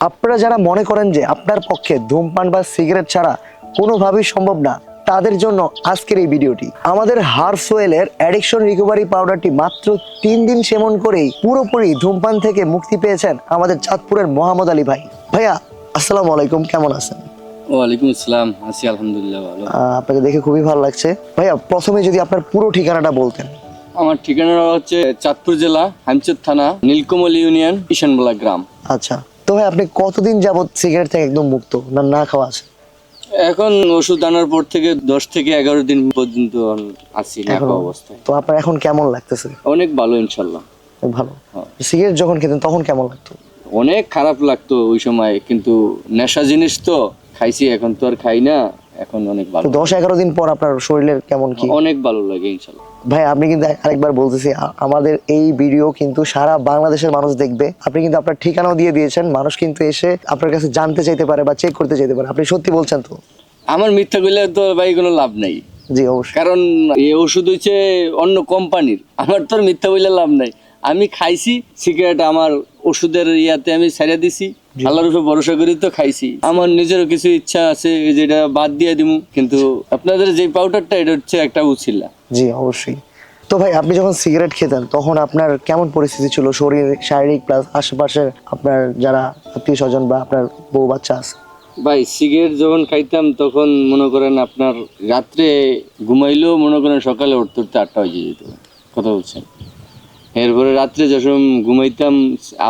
আপনারা যারা মনে করেন যে আপনার পক্ষে ধূমপান বা সিগারেট ছাড়া কোনোভাবেই সম্ভব না তাদের জন্য আজকের এই ভিডিওটি। আমাদের হার্সওয়েলের অ্যাডিকশন রিকভারি পাউডারটি মাত্র তিন দিন সেবন করেই পুরোপুরি ধূমপান থেকে মুক্তি পেয়েছেন আমাদের চাঁদপুরের মোহাম্মদ আলী ভাই। ভাইয়া আসসালামু আলাইকুম কেমন আছেন? ওয়ালাইকুম আসসালাম আছি আলহামদুলিল্লাহ ভালো। আপনাকে দেখে খুবই ভালো লাগছে। ভাইয়া প্রথমে যদি আপনার পুরো ঠিকানাটা বলতেন। আমার ঠিকানা হচ্ছে চাঁদপুর জেলা হামচর থানা নীলকমল ইউনিয়ন কিষানবলা গ্রাম। আচ্ছা। তো ভাই আপনি কতদিন যাবত সিগারেট থেকে একদম মুক্ত? না না খাওয়া আছে? এখন ওষুধ আনার পর থেকে দশ থেকে এগারো দিন পর্যন্ত আছি নাকা অবস্থায়। তো আপনার এখন কেমন লাগতেছে? অনেক ভালো ইনশাল্লাহ। ভালো। হ্যাঁ। সিগারেট যখন খেতেন তখন কেমন লাগতো? অনেক খারাপ লাগতো ওই সময় কিন্তু নেশা জিনিস তো খাইছি এখন তো আর খাই না। এখন অনেক ভালো তো দশ এগারো দিন পর আপনার শরীরের কেমন কি? অনেক ভালো লাগে ইনশাল্লাহ। ভাই আপনি কিন্তু আরেকবার বলতেছি আমাদের এই ভিডিও কিন্তু সারা বাংলাদেশের মানুষ দেখবে। আপনি কিন্তু আপনার ঠিকানাও দিয়ে দিয়েছেন মানুষ কিন্তু এসে আপনার কাছে জানতে চাইতে পারে বা চেক করতে চাইতে পারে। আপনি সত্যি বলছেন তো? আমার মিথ্যা করলে তো ভাই কোনো লাভ নেই। জি অবশ্যই। কারণ এই ওষুধ হচ্ছে অন্য কোম্পানির। আমার তো মিথ্যা বললে লাভ নাই। আমি খাইছি সিগারেট আমার ওষুধের ইয়াতে আমি ছেড়ে দিছি। আল্লাহর উপর ভরসা করি তো খাইছি। আমার নিজেরও কিছু ইচ্ছা আছে যেটা বাদ দিয়ে দিমু কিন্তু আপনাদের যে পাউডারটা এটা হচ্ছে একটা উচিল্লা জি অবশ্যই। তো ভাই আপনি যখন সিগারেট খেতেন তখন আপনার কেমন পরিস্থিতি ছিল? শরীর শারীরিক প্লাস আশেপাশের আপনার যারা আত্মীয় স্বজন বা আপনার বউ বাচ্চা আছে? ভাই সিগারেট যখন খাইতাম তখন মনে করেন আপনার রাত্রে ঘুমাইলেও মনে করেন সকালে উঠতে উঠতে আটটা হয়ে যেত কথা বলছেন। এরপরে রাত্রে যখন ঘুমাইতাম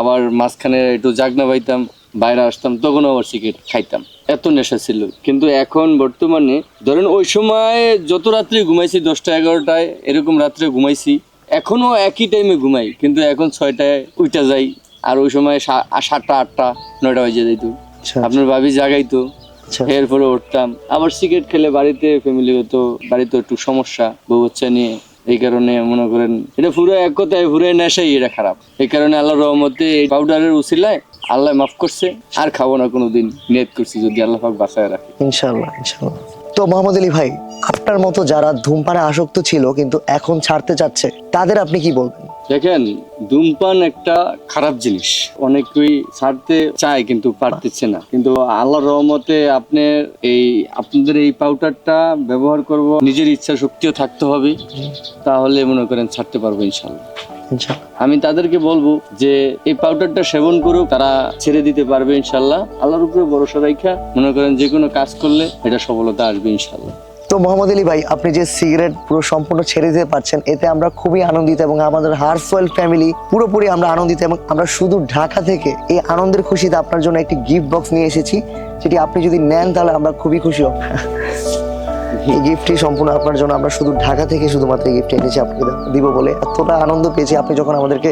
আবার মাঝখানে একটু জাগনা পাইতাম বাইরে আসতাম তখন আবার সিগারেট খাইতাম। এত নেশা ছিল। কিন্তু এখন বর্তমানে ধরেন ওই সময় যত রাত্রে ঘুমাইছি দশটা এগারোটায় এরকম রাত্রে ঘুমাইছি এখনও একই টাইমে ঘুমাই কিন্তু এখন ছয়টায় উইটা যাই আর ওই সময় সাতটা আটটা নয়টা বাজে যাইত। আচ্ছা আপনার ভাবি জাগাইতো আচ্ছা। এরপরে উঠতাম। আবার সিগারেট খেলে বাড়িতে ফ্যামিলিগত বাড়িতে একটু সমস্যা বউ বাচ্চা নিয়ে এই কারণে মনে করেন এটা পুরো এক কথায় পুরো নেশাই এটা খারাপ। এই কারণে আল্লাহ রহমতে এই পাউডারের উসিলায় আল্লাহ মাফ করছে আর খাব না কোনোদিন। নিয়ত করছি যদি আল্লাহ পাক বাঁচায় রাখে। ইনশাল্লাহ ইনশাল্লাহ তো মোহাম্মদ আলী ভাই আপনার মতো যারা ধূমপানে আসক্ত ছিল কিন্তু এখন ছাড়তে চাচ্ছে তাদের আপনি কি বলবেন? দেখেন ধূমপান একটা খারাপ জিনিস। অনেকেই ছাড়তে চায় কিন্তু পারতেছে না। কিন্তু আল্লাহর রহমতে আপনি এই আপনাদের এই পাউডারটা ব্যবহার করব নিজের ইচ্ছা শক্তিও থাকতে হবে। তাহলে মনে করেন ছাড়তে পারব ইনশাল্লাহ আমি তাদেরকে বলব যে এই পাউডারটা সেবন করুক তারা ছেড়ে দিতে পারবে ইনশাল্লাহ আল্লাহর উপরে ভরসা রাখা মনে করেন যে কোনো কাজ করলে এটা সফলতা আসবে ইনশাল্লাহ তো মোহাম্মদ আলী ভাই আপনি যে সিগারেট পুরো সম্পূর্ণ ছেড়ে দিতে পারছেন এতে আমরা খুবই আনন্দিত এবং আমাদের হার্স হার্সওয়েল ফ্যামিলি পুরোপুরি আমরা আনন্দিত এবং আমরা শুধু ঢাকা থেকে এই আনন্দের খুশিতে আপনার জন্য একটি গিফট বক্স নিয়ে এসেছি যেটি আপনি যদি নেন তাহলে আমরা খুবই খুশি হব। এই গিফটটি সম্পূর্ণ আপনার জন্য। আমরা শুধু ঢাকা থেকে শুধুমাত্র এই গিফট এনেছি আপনাকে দিব বলে। এতটা আনন্দ পেয়েছি আপনি যখন আমাদেরকে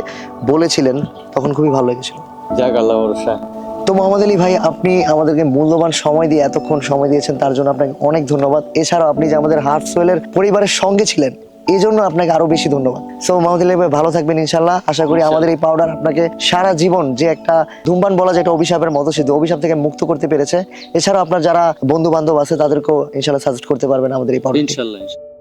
বলেছিলেন তখন খুবই ভালো লেগেছিল। যাক আল্লাহ ভরসা। তো মোহাম্মদ আলী ভাই আপনি আমাদেরকে মূল্যবান সময় দিয়ে এতক্ষণ সময় দিয়েছেন তার জন্য আপনাকে অনেক ধন্যবাদ। এছাড়াও আপনি যে আমাদের হার্টসওয়েলের পরিবারের সঙ্গে ছিলেন এই জন্য আপনাকে আরও বেশি ধন্যবাদ। সো মাহমুদুল্লাহ ভাই ভালো থাকবেন ইনশাল্লাহ আশা করি আমাদের এই পাউডার আপনাকে সারা জীবন যে একটা ধূমপান বলা যায় একটা অভিশাপের মতো সে অভিশাপ থেকে মুক্ত করতে পেরেছে। এছাড়াও আপনার যারা বন্ধু বান্ধব আছে তাদেরকেও ইনশাল্লাহ সাজেস্ট করতে পারবেন আমাদের এই পাউডার ইনশাল্লাহ ইনশাল্লাহ।